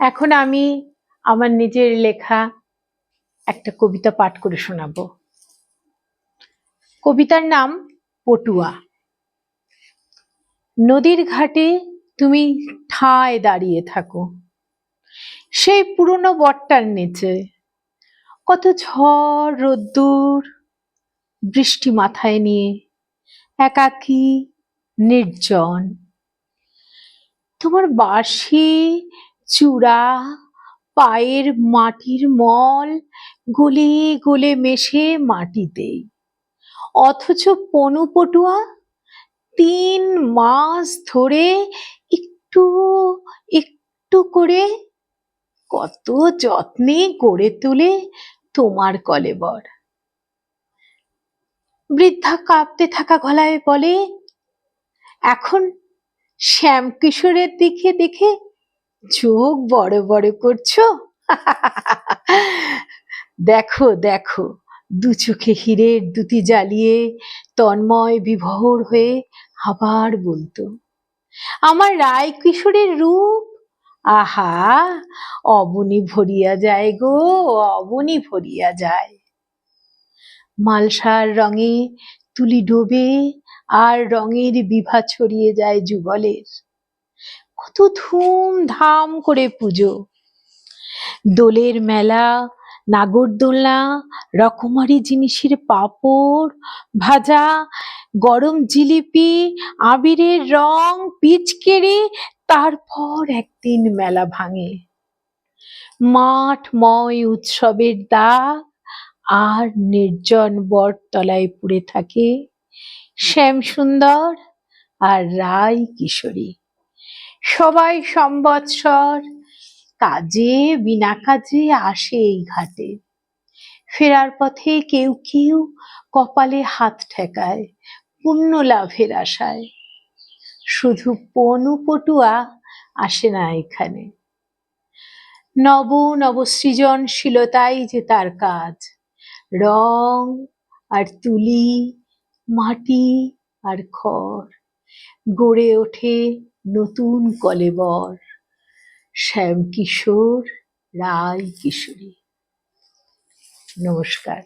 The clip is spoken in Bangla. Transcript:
এখন আমি আমার নিজের লেখা একটা কবিতা পাঠ করে শোনাবো। কবিতার নাম পটুয়া। নদীর ঘাটে তুমি ঠায় দাঁড়িয়ে থাকো। সেই পুরনো বটটার নিচে কত ঝড়, রোদ্দুর, বৃষ্টি মাথায় নিয়ে একাকী নির্জন। তোমার বাঁশি চূড়া, পায়ের মাটির মল গলে গলে মেশে মাটিতেই অথচ পনু পটুয়া তিন মাস ধরে একটু একটু করে কত যত্নে গড়ে তোলে তোমার কলেবর বৃদ্ধা কাঁপতে থাকা গলায় বলে, এখন শ্যামকিশোরের দিকে দেখে চোখ বড় বড় করছ? দেখো দেখো, দু চোখে হীরের দুটি জ্বালিয়ে তন্ময় বিভোর হয়ে আবার বলতো, আমার রায় কিশোরের রূপ? আহা, অবনি ভরিয়া যায় গো, অবনি ভরিয়া যায়। মালসার রঙে তুলি ডোবে, আর রঙের বিভা ছড়িয়ে যায় যুগলের। কত ধুমধাম করে পুজো। দোলের মেলা, নাগরদোলনা, রকমারি জিনিসের পাপড়, ভাজা, গরম জিলিপি, আবিরের রং পিচকেড়ে তারপর একদিন মেলা ভাঙে। মাঠময় উৎসবের দাগ আর নির্জন বটতলায় পড়ে থাকে শ্যামসুন্দর আর রায় কিশোরী সবাই সম্বৎসর। কাজে বিনা কাজে আসে এই ঘাটে। ফেরার পথে কেউ কেউ কপালে হাত ঠেকায়, পুণ্য লাভের আশায়। শুধু পনু পটুয়া আসে না এখানে। নব নব সৃজনশীলতাই যে তার কাজ। রং আর তুলি, মাটি আর খড় গড়ে ওঠে নতুন কলেবর শ্যাম কিশোর রায় কিশোরী নমস্কার।